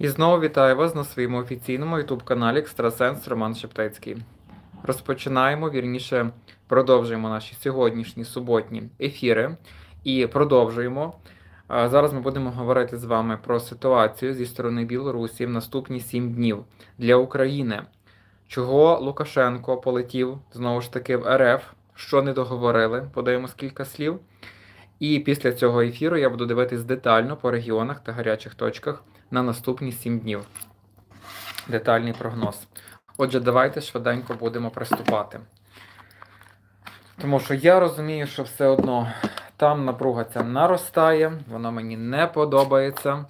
І знову вітаю вас на своєму офіційному ютуб-каналі Екстрасенс Роман Шептецький. Розпочинаємо, вірніше, продовжуємо наші сьогоднішні суботні ефіри і продовжуємо. Зараз ми будемо говорити з вами про ситуацію зі сторони Білорусі в наступні сім днів для України. Чого Лукашенко полетів знову ж таки в РФ, що не договорили, подаємо кілька слів. І після цього ефіру я буду дивитись детально по регіонах та гарячих точках на наступні 7 днів. Детальний прогноз. Отже, давайте швиденько будемо приступати. Тому що я розумію, що все одно там напруга ця наростає, воно мені не подобається.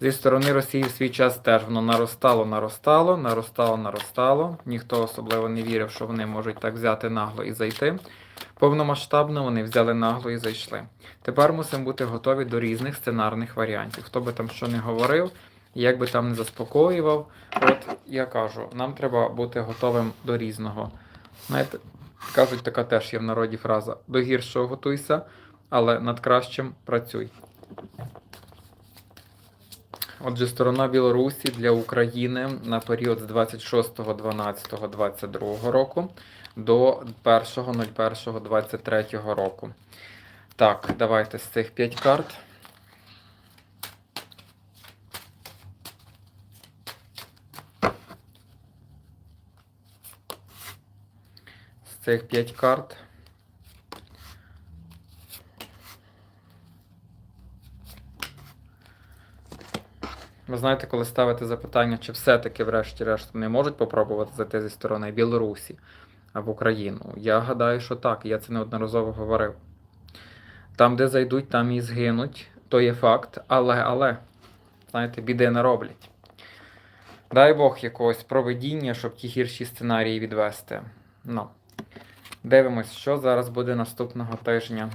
Зі сторони Росії в свій час теж воно наростало, наростало, наростало, наростало. Ніхто особливо не вірив, що вони можуть так взяти нагло і зайти. Повномасштабно вони взяли нагло і зайшли. Тепер мусимо бути готові до різних сценарних варіантів. Хто би там що не говорив, як би там не заспокоював. От я кажу, нам треба бути готовим до різного. Знаєте, кажуть, така теж є в народі фраза: до гіршого готуйся, але над кращим працюй. Отже, сторона Білорусі для України на період з 26.12.22 року до 1.01.23 року. Так, давайте з цих 5 карт. З цих 5 карт. Ви знаєте, коли ставите запитання, чи все-таки, врешті-решт, вони можуть попробувати зайти зі сторони Білорусі в Україну? Я гадаю, що так. Я це неодноразово говорив. Там, де зайдуть, там і згинуть. То є факт, але, але, знаєте, біди не роблять. Дай Бог якогось проведіння, щоб ті гірші сценарії відвести. Ну. Дивимось, що зараз буде наступного тижня.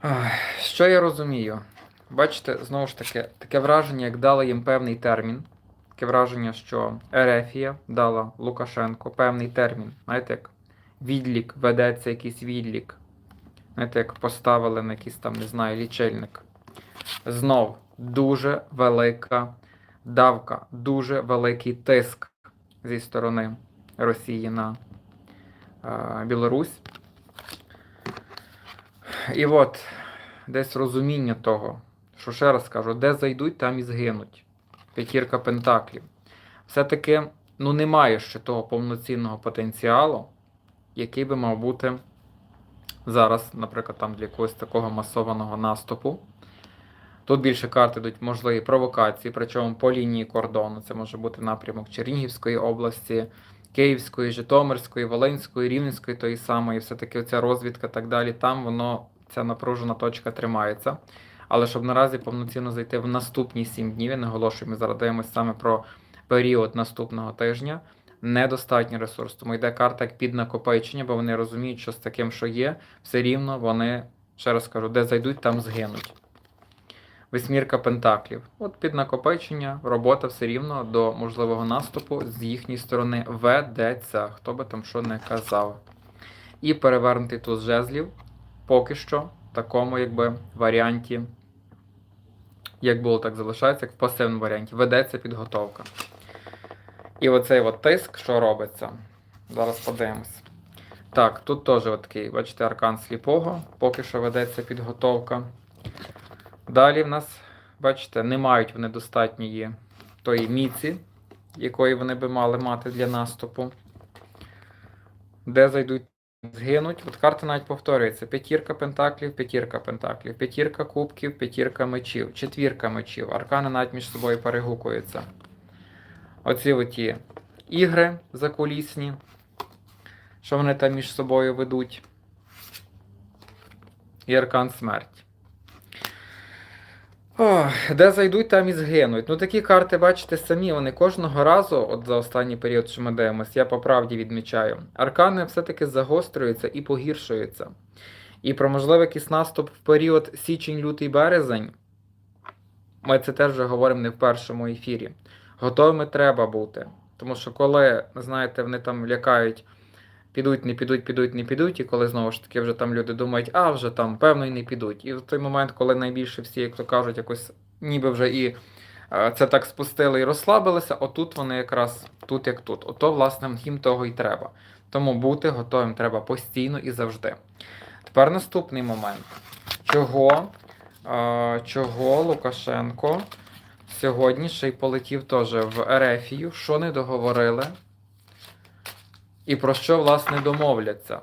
Ах, Що я розумію? Бачите, знову ж таки, таке враження, як дали їм певний термін. Таке враження, що Ерефія дала Лукашенко певний термін. Знаєте, як відлік, ведеться якийсь відлік. Знаєте, як поставили на якийсь там, не знаю, лічильник. Знов дуже велика давка, дуже великий тиск зі сторони Росії на е, Білорусь. І от десь розуміння того, що ще раз кажу, де зайдуть, там і згинуть. П'ятірка Пентаклів. Все-таки ну, немає ще того повноцінного потенціалу, який би мав бути зараз, наприклад, там для якогось такого масованого наступу. Тут більше карт йдуть можливі провокації, причому по лінії кордону. Це може бути напрямок Чернігівської області, Київської, Житомирської, Волинської, Рівненської, тої самої, все-таки ця розвідка так далі. Там воно, ця напружена точка тримається. Але щоб наразі повноцінно зайти в наступні 7 днів, я наголошую, ми зараз дивимося саме про період наступного тижня. Недостатній ресурс, тому йде карта як під накопичення, бо вони розуміють, що з таким, що є, все рівно вони, ще раз кажу, де зайдуть, там згинуть. Восьмірка пентаклів. От під накопичення, робота все рівно до можливого наступу з їхньої сторони ведеться, хто би там що не казав. І перевернутий туз жезлів поки що такому якби варіанті, як було, так залишається, як в пасивному варіанті. Ведеться підготовка. І оцей от тиск, що робиться. Зараз подивимось. Так, тут теж такий, бачите, аркан сліпого, поки що ведеться підготовка. Далі в нас, бачите, не мають вони достатньої тої міці, якої вони би мали мати для наступу. Де зайдуть, згинуть. От карта навіть повторюється: п'ятірка пентаклів, п'ятірка пентаклів, п'ятірка кубків, п'ятірка мечів, четвірка мечів. Аркани навіть між собою перегукуються. Оці оті ігри закулісні, що вони там між собою ведуть. І аркан смерті. Ох, де зайдуть, там і згинуть. Ну такі карти, бачите, самі, вони кожного разу, от за останній період, що ми дивимося, я по правді відмічаю. Аркани все-таки загострюються і погіршуються. І про можливий якийсь наступ в період січень, лютий, березень. Ми це теж вже говоримо не в першому ефірі. Готовими треба бути. Тому що коли, знаєте, вони там лякають підуть, не підуть, підуть, не підуть. І коли знову ж таки вже там люди думають, а вже там певно і не підуть. І в той момент, коли найбільше всі, як то кажуть, якось ніби вже і е, це так спустили і розслабилися, отут вони якраз тут як тут. Ото, власне, їм того і треба. Тому бути готовим треба постійно і завжди. Тепер наступний момент. Чого, е, чого Лукашенко сьогодні ще й полетів теж в Ерефію, що не договорили, і про що, власне, домовляться.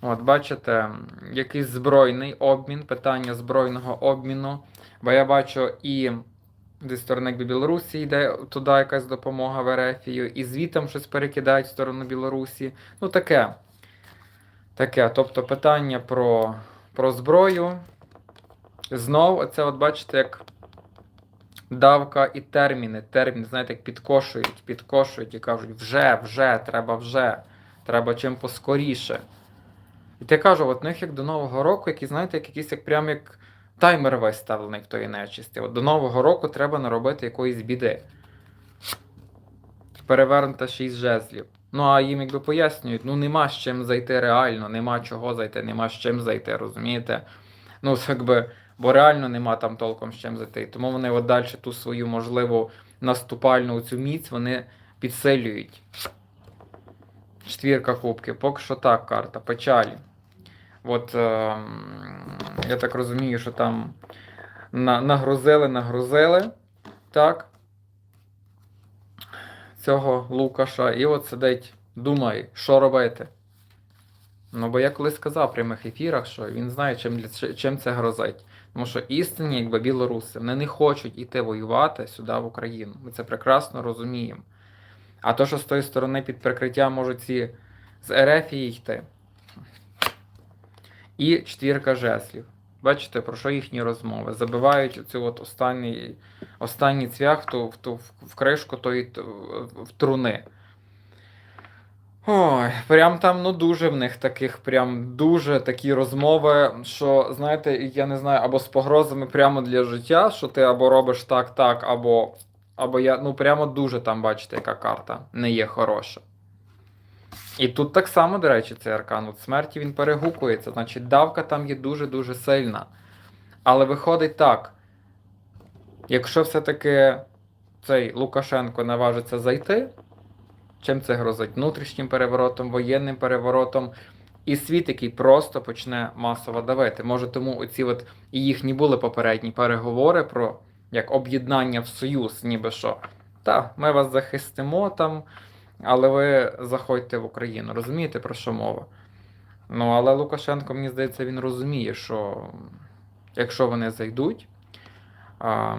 От, бачите, якийсь збройний обмін, питання збройного обміну. Бо я бачу і зі сторони Білорусі йде туди якась допомога в Ерефію, і звітом щось перекидають в сторону Білорусі. Ну, таке. Таке. Тобто питання про, про зброю. Знов, оце, от бачите, як давка і терміни. Терміни, знаєте, як підкошують, підкошують і кажуть, вже, вже, треба вже, треба чим поскоріше. І ти кажу, от них як до Нового року, які, знаєте, як якийсь як прям як таймер виставлений в тої нечисті. От до Нового року треба наробити якоїсь біди. Перевернута шість жезлів. Ну, а їм якби пояснюють, ну нема з чим зайти реально, нема чого зайти, нема з чим зайти, розумієте? Ну, якби, бо реально нема там толком з чим зайти. Тому вони от далі ту свою можливу наступальну цю міць вони підсилюють. Четвірка кубків. Поки що так, карта печалі. От е, я так розумію, що там на, нагрузили, нагрузили. Так. Цього Лукаша. І от сидить, думає, що робити. Ну, бо я колись сказав в прямих ефірах, що він знає, чим, чим це грозить. Тому що істинні, якби білоруси, вони не хочуть іти воювати сюди в Україну. Ми це прекрасно розуміємо. А то, що з тої сторони під прикриттям можуть ці з Ерефії йти. І четвірка жеслів. Бачите, про що їхні розмови? Забивають цю от останній, останній цвях в, ту, в, ту, в кришку тої в труни. Ой, прям там ну дуже в них таких, прям дуже такі розмови, що, знаєте, я не знаю, або з погрозами прямо для життя, що ти або робиш так, так, або, або я. Ну, прямо дуже там, бачите, яка карта не є хороша. І тут так само, до речі, цей аркан. От смерті він перегукується, значить, давка там є дуже-дуже сильна. Але виходить так. Якщо все-таки цей Лукашенко наважиться зайти, чим це грозить? Внутрішнім переворотом, воєнним переворотом, і світ, який просто почне масово давити. Може, тому оці от і їхні були попередні переговори про як об'єднання в союз, ніби що. Та, ми вас захистимо там, але ви заходьте в Україну. Розумієте, про що мова? Ну, але Лукашенко, мені здається, він розуміє, що якщо вони зайдуть, а,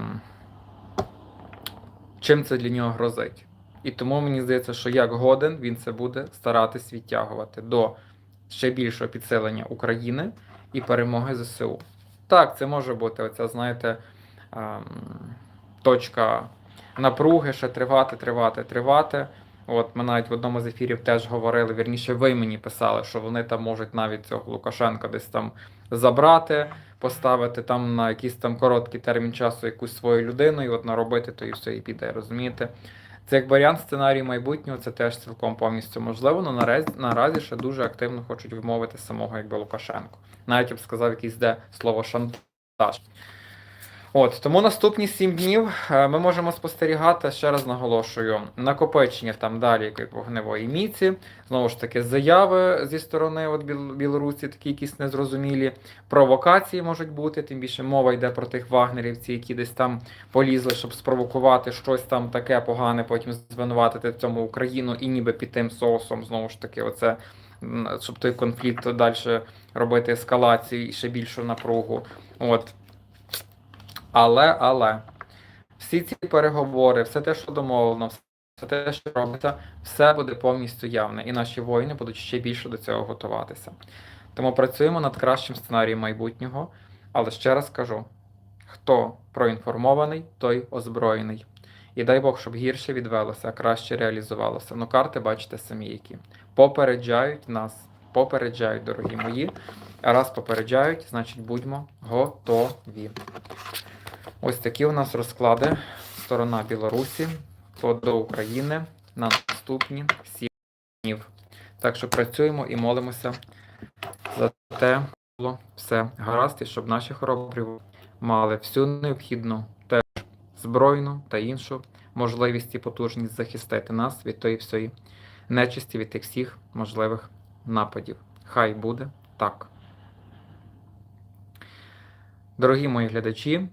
чим це для нього грозить. І тому мені здається, що як годен він це буде старатись відтягувати до ще більшого підсилення України і перемоги ЗСУ. Так, це може бути оця, знаєте, ем, точка напруги, ще тривати, тривати, тривати. От ми навіть в одному з ефірів теж говорили, вірніше, ви мені писали, що вони там можуть навіть цього Лукашенка десь там забрати, поставити там на якийсь там короткий термін часу якусь свою людину і от наробити то і все і піде, розумієте? Це як варіант сценарію майбутнього, це теж цілком повністю можливо, але наразі, наразі ще дуже активно хочуть вимовити самого якби Лукашенко. Навіть я б сказав, якийсь де слово шантаж. От, тому наступні сім днів е, ми можемо спостерігати, ще раз наголошую, накопичення там далі вогневої міці, знову ж таки, заяви зі сторони от Білорусі, такі якісь незрозумілі, провокації можуть бути, тим більше мова йде про тих вагнерівців, які десь там полізли, щоб спровокувати щось там таке погане, потім звинуватити в цьому Україну і ніби під тим соусом, знову ж таки, оце, щоб той конфлікт далі робити ескалацію і ще більшу напругу. От. Але, але, всі ці переговори, все те, що домовлено, все те, що робиться, все буде повністю явне, і наші воїни будуть ще більше до цього готуватися. Тому працюємо над кращим сценарієм майбутнього, але ще раз кажу: хто проінформований, той озброєний. І дай Бог, щоб гірше відвелося, а краще реалізувалося. Ну, карти бачите самі які. Попереджають нас, попереджають, дорогі мої. Раз попереджають, значить будьмо готові. Ось такі у нас розклади. Сторона Білорусі до України на наступні 7 днів. Так що працюємо і молимося за те, було все гаразд, і щоб наші хоробрі мали всю необхідну теж збройну та іншу можливість і потужність захистити нас від тої всієї нечисті, від тих всіх можливих нападів. Хай буде так. Дорогі мої глядачі,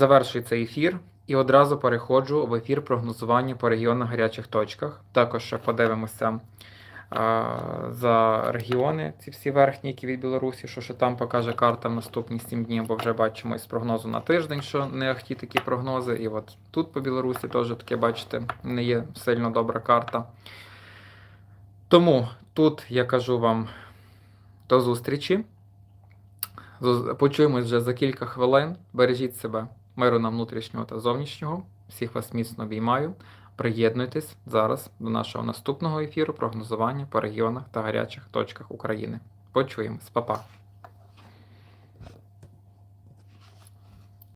завершується ефір і одразу переходжу в ефір прогнозування по регіонах гарячих точках. Також ще подивимося а, за регіони, ці всі верхні, які від Білорусі, що ще там покаже карта в наступні 7 днів, бо вже бачимо із прогнозу на тиждень, що не ахті такі прогнози. І от тут по Білорусі теж таке, бачите, не є сильно добра карта. Тому тут я кажу вам до зустрічі. Зу- Почуємось вже за кілька хвилин. Бережіть себе, миру нам внутрішнього та зовнішнього. Всіх вас міцно обіймаю. Приєднуйтесь зараз до нашого наступного ефіру прогнозування по регіонах та гарячих точках України. Почуємось, Па-па.